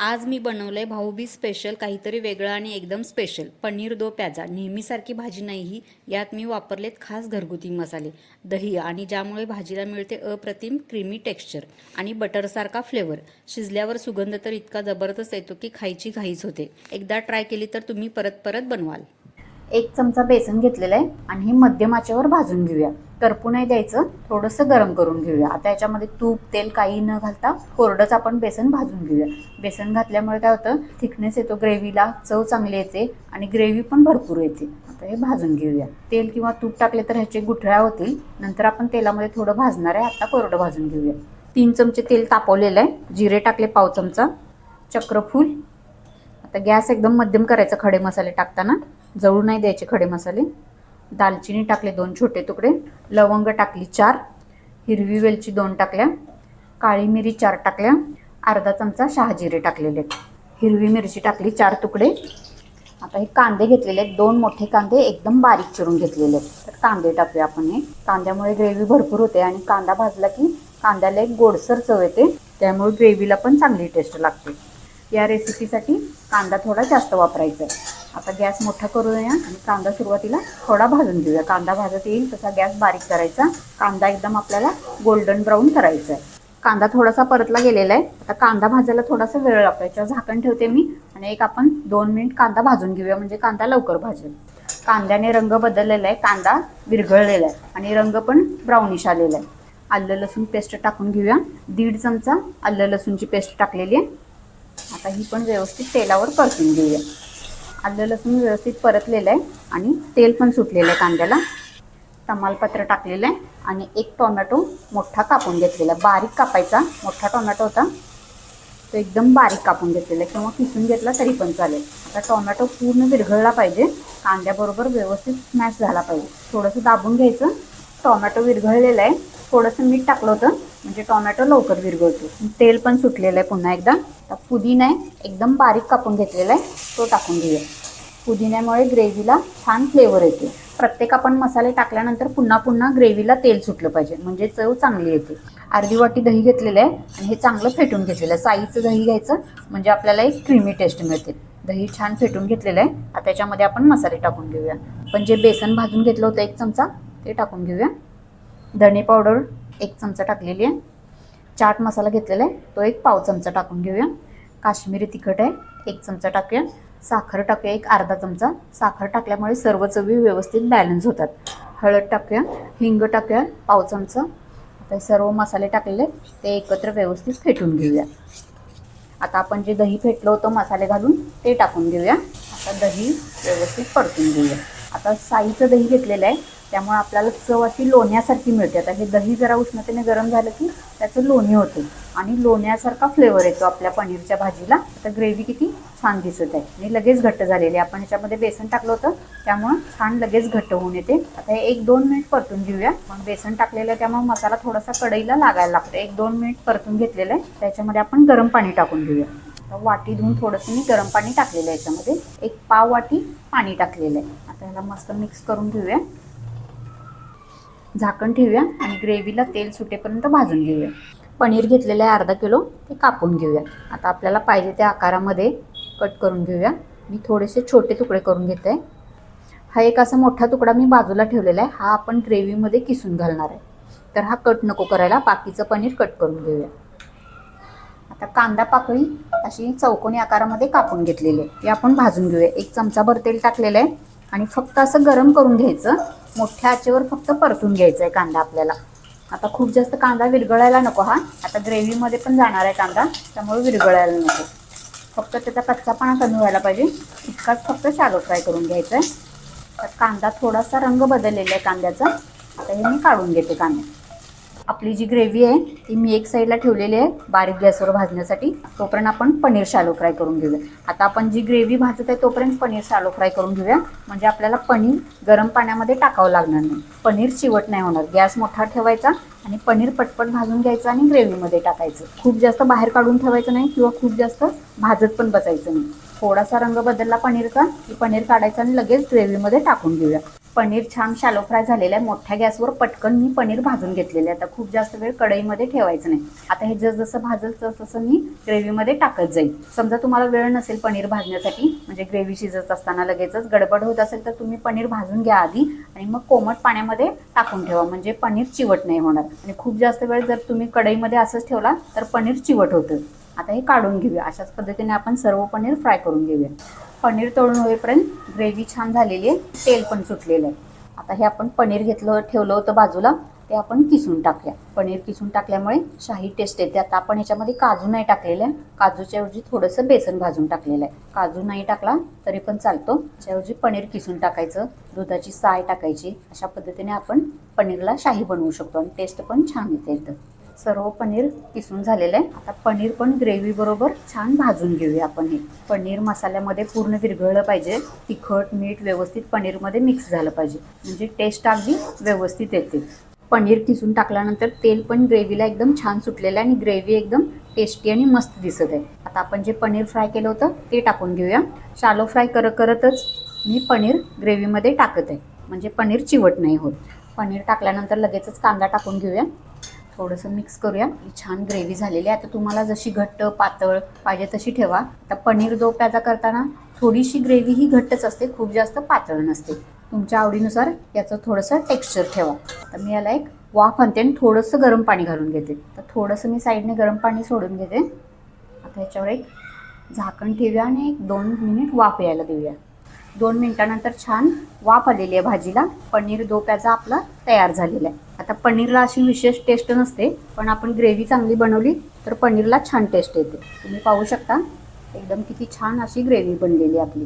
आज मी बनवलं आहे भाऊबीज स्पेशल काहीतरी वेगळं आणि एकदम स्पेशल पनीर दो प्याजा. नेहमीसारखी भाजी नाही ही यात मी वापरलेत खास घरगुती मसाले. दही आणि ज्यामुळे भाजीला मिळते अप्रतिम क्रीमी टेक्स्चर आणि बटरसारखा फ्लेवर शिजल्यावर सुगंध तर इतका जबरदस्त येतो की खायची घाईच होते. एकदा ट्राय केली तर तुम्ही परत परत बनवाल. एक चमचा बेसन घेतलेलं आहे आणि हे मध्यमाच्यावर भाजून घेऊया. करपू नाही द्यायचं थोडंसं गरम करून घेऊया. आता याच्यामध्ये तूप तेल काही न घालता कोरडंच आपण बेसन भाजून घेऊया. बेसन घातल्यामुळे काय होतं थिकनेस येतो ग्रेव्हीला चव चांगली येते आणि ग्रेव्ही पण भरपूर येते. आता हे भाजून घेऊया. तेल किंवा तूप टाकले तर ह्याचे गुठळ्या होतील. नंतर आपण तेलामध्ये थोडं भाजणार आहे. आता कोरडं भाजून घेऊया. तीन चमचे तेल तापवलेलं आहे. जिरे टाकले पाव चमचा. चक्रफूल. आता गॅस एकदम मध्यम करायचा खडे मसाले टाकताना. जळू नाही द्यायचे खडे मसाले. दालचिनी टाकले दोन छोटे तुकडे. लवंग टाकली चार. हिरवी वेलची दोन टाकल्या. काळी मिरी चार टाकल्या. अर्धा चमचा शहाजिरे टाकलेले. आहेत. हिरवी मिरची टाकली चार तुकडे. आता हे कांदे घेतलेले आहेत. दोन मोठे कांदे एकदम बारीक चिरून घेतलेले आहेत. तर कांदे टाकूया आपण हे. कांद्यामुळे ग्रेव्ही भरपूर होते आणि कांदा भाजला की कांद्याला एक गोडसर चव येते. त्यामुळे ग्रेव्हीला पण चांगली टेस्ट लागते. या रेसिपीसाठी कांदा थोडा जास्त वापरायचा आहे. आता गॅस मोठा करूया आणि कांदा सुरुवातीला थोडा भाजून घेऊया. कांदा भाजत येईल तसा गॅस बारीक करायचा. कांदा एकदम आपल्याला गोल्डन ब्राऊन करायचा आहे. कांदा थोडासा परतला गेलेला आहे. आता कांदा भाजायला थोडासा वेळ लागतो. याच्यावर झाकण ठेवते मी आणि एक आपण दोन मिनिट कांदा भाजून घेऊया. म्हणजे कांदा लवकर भाजेल. कांद्याने रंग बदललेला आहे. कांदा विरघळलेला आहे आणि रंग पण ब्राउनिश आलेला आहे. आलं लसूण पेस्ट टाकून घेऊया. दीड चमचा आलं लसूणची पेस्ट टाकलेली आहे. आता ही पण व्यवस्थित तेलावर परतून घेऊया. आलं लसूण व्यवस्थित परतलेलं आहे आणि तेल पण सुटलेलं आहे कांद्याला. तमालपत्र टाकलेलं आहे आणि एक टोमॅटो मोठा कापून घेतलेला आहे. बारीक कापायचा. मोठा टोमॅटो होता. तो एकदम बारीक कापून घेतलेला आहे. किंवा किसून घेतला तरी पण चालेल. आता टोमॅटो पूर्ण विरघळला पाहिजे. कांद्याबरोबर व्यवस्थित स्मॅश झाला पाहिजे. थोडंसं दाबून घ्यायचं. टोमॅटो विरघळलेला आहे. थोडंसं मीठ टाकलं होतं. म्हणजे टोमॅटो लवकर विरघळतो. तेल पण सुटलेलं आहे पुन्हा एकदा. आता पुदिना आहे एकदम बारीक कापून घेतलेला आहे तो टाकून घेऊया. पुदिन्यामुळे ग्रेव्हीला छान फ्लेवर येते. प्रत्येक आपण मसाले टाकल्यानंतर पुन्हा पुन्हा ग्रेव्हीला तेल सुटलं पाहिजे म्हणजे चव चांगली येते. अर्धी वाटी दही घेतलेलं आहे आणि हे चांगलं फेटून घेतलेलं आहे. साईचं दही घ्यायचं म्हणजे आपल्याला एक क्रीमी टेस्ट मिळते. दही छान फेटून घेतलेलं आहे. आता त्याच्यामध्ये आपण मसाले टाकून घेऊया. पण जे बेसन भाजून घेतलं होतं एक चमचा ते टाकून घेऊया. धणे पावडर एक चमचा टाकलेली आहे. चाट मसाला घेतलेला आहे. तो एक पाव चमचा टाकून घेऊया. काश्मीरी तिखट आहे. एक चमचा टाकूया. साखर टाकूया. एक अर्धा चमचा. साखर टाकल्यामुळे सर्व चवी व्यवस्थित बॅलन्स होतात. हळद टाकूया. हिंग टाकूया. पाव चमचा. आता सर्व मसाले टाकलेले ते एकत्र व्यवस्थित फेटून घेऊया. आता आपण जे दही फेटलं होतं मसाले घालून ते टाकून घेऊया. आता दही व्यवस्थित परतून घेऊया. आता साईचं दही घेतलेलं आहे. त्यामुळे आपल्याला चव अशी लोण्यासारखी मिळते. आता हे दही जरा उष्णतेने गरम झालं की त्याचं लोणी होते. आणि लोण्यासारखा फ्लेवर येतो आपल्या पनीरच्या भाजीला. आता ग्रेव्ही किती छान दिसत आहे. आणि लगेच घट्ट झालेली आहे. आपण ह्याच्यामध्ये बेसन टाकलं होतं. त्यामुळं छान लगेच घट्ट होऊन येते. आता हे एक दोन मिनिट परतून घेऊया. मग बेसन टाकलेलं आहे. त्यामुळे मसाला थोडासा कढईला लागायला लागतो. एक दोन मिनिट परतून घेतलेलं आहे. त्याच्यामध्ये आपण गरम पाणी टाकून घेऊया. वाटी धुवून थोडंसं मी गरम पाणी टाकलेलं आहे याच्यामध्ये. एक पाव वाटी पाणी टाकलेलं आहे. आता ह्याला मस्त मिक्स करून घेऊया. झाकण ठेवूया आणि ग्रेव्हीला तेल सुटेपर्यंत भाजून घेऊया. पनीर घेतलेलं आहे अर्धा किलो ते कापून घेऊया. आता आपल्याला पाहिजे त्या आकारामध्ये कट करून घेऊया. मी थोडेसे छोटे तुकडे करून घेते. हा एक असा मोठा तुकडा मी बाजूला ठेवलेला आहे. हा आपण ग्रेव्हीमध्ये किसून घालणार आहे. तर हा कट नको करायला बाकीचं पनीर कट करून घेऊया. आता कांदा पाकळी अशी चौकोनी आकारामध्ये कापून घेतलेली आहे. ती आपण भाजून घेऊया. एक चमचाभर तेल टाकलेलं आहे. आणि फक्त असं गरम करून घ्यायचं. मोठ्या आचेवर फक्त परतून घ्यायचा आहे कांदा आपल्याला. आता खूप जास्त कांदा विरघळायला नको हा. आता ग्रेव्हीमध्ये पण जाणार आहे कांदा त्यामुळे विरघळायला नको. फक्त त्याचा कच्चापणा कमी व्हायला पाहिजे. इतकाच फक्त शालो फ्राय करून घ्यायचा आहे तर कांदा थोडासा रंग बदललेला आहे कांद्याचा. आता हे मी काढून घेते कांदा. आपली जी ग्रेव्ही आहे ती मी एक साईडला ठेवलेली आहे बारीक गॅसवर भाजण्यासाठी. तोपर्यंत आपण पनीर शालो फ्राय करून घेऊया. आता आपण जी ग्रेव्ही भाजत आहे तोपर्यंत पनीर शालो फ्राय करून घेऊया. म्हणजे आपल्याला पनीर गरम पाण्यामध्ये टाकावं लागणार नाही. पनीर चिवट नाही होणार. गॅस मोठा ठेवायचा आणि पनीर पटपट भाजून घ्यायचं आणि ग्रेव्हीमध्ये टाकायचं. खूप जास्त बाहेर काढून ठेवायचं नाही किंवा खूप जास्त भाजत पण बसायचं नाही. थोडासा रंग बदलला पनीरचा की पनीर काढायचा आणि लगेच ग्रेव्हीमध्ये टाकून घेऊया. पनीर छान शॅलो फ्राय झालेलं आहे. मोठ्या गॅसवर पटकन मी पनीर भाजून घेतलेलं आहे. आता खूप जास्त वेळ कढईमध्ये ठेवायचं नाही. आता हे जसजसं भाजल तसं तसं मी ग्रेव्हीमध्ये टाकत जाईल समजा तुम्हाला वेळ नसेल पनीर भाजण्यासाठी म्हणजे ग्रेव्ही शिजत असताना लगेचच गडबड होत असेल तर तुम्ही पनीर भाजून घ्या आधी आणि मग कोमट पाण्यामध्ये टाकून ठेवा. म्हणजे पनीर चिवट नाही होणार. आणि खूप जास्त वेळ जर तुम्ही कढईमध्ये असंच ठेवला तर पनीर चिवट होतं. आता हे काढून घेऊया. अशाच पद्धतीने आपण सर्व पनीर फ्राय करून घेऊया. पनीर तळून होईपर्यंत ग्रेव्ही छान झालेली आहे. तेल पण सुटलेलं आहे. आता हे आपण पनीर घेतलं ठेवलं होतं बाजूला ते आपण किसून टाकूया. पनीर किसून टाकल्यामुळे शाही टेस्ट येते. आता आपण याच्यामध्ये काजू नाही टाकलेलं आहे. काजूच्या ऐवजी थोडंसं बेसन भाजून टाकलेलं आहे. काजू नाही टाकला तरी पण चालतो. त्याऐवजी पनीर किसून टाकायचं. दुधाची साय टाकायची. अशा पद्धतीने आपण पनीरला शाही बनवू शकतो आणि टेस्ट पण छान येते एकदम. सर्व पनीर किसून झालेलं आहे. आता पनीर पण ग्रेव्हीबरोबर छान भाजून घेऊया आपण हे. पनीर मसाल्यामध्ये पूर्ण विरघळलं पाहिजे. तिखट मीठ व्यवस्थित पनीरमध्ये मिक्स झालं पाहिजे. म्हणजे टेस्ट अगदी व्यवस्थित येते. पनीर किसून टाकल्यानंतर तेल पण ग्रेव्हीला एकदम छान सुटलेलं आहे आणि ग्रेव्ही एकदम टेस्टी आणि मस्त दिसत आहे. आता आपण जे पनीर फ्राय केलं होतं ते टाकून घेऊया. शालो फ्राय करत करतच मी पनीर ग्रेव्हीमध्ये टाकत आहे. म्हणजे पनीर चिवट नाही होत. पनीर टाकल्यानंतर लगेचच कांदा टाकून घेऊया. थोडंसं मिक्स करूया. छान ग्रेव्ही झालेली आहे. आता तुम्हाला जशी घट्ट पातळ पाहिजे तशी ठेवा. आता पनीर दो प्याजा करताना थोडीशी ग्रेव्ही ही घट्टच असते. खूप जास्त पातळ नसते. तुमच्या आवडीनुसार याचं थोडंसं टेक्स्चर ठेवा. आता मी याला एक वाफ आणते आणि थोडंसं गरम पाणी घालून घेते. तर थोडंसं मी साईडने गरम पाणी सोडून घेते. आता याच्यावर एक झाकण ठेवूया आणि एक दोन मिनिट वाफ यायला देऊया. दोन मिनिटानंतर छान वाफ आलेली आहे भाजीला. पनीर दो प्याजा आपला तयार झालेला आहे. आता पनीरला अशी विशेष टेस्ट नसते पण आपण ग्रेव्ही चांगली बनवली तर पनीरला छान टेस्ट येते. तुम्ही पाहू शकता एकदम किती छान अशी ग्रेव्ही बनलेली आहे आपली.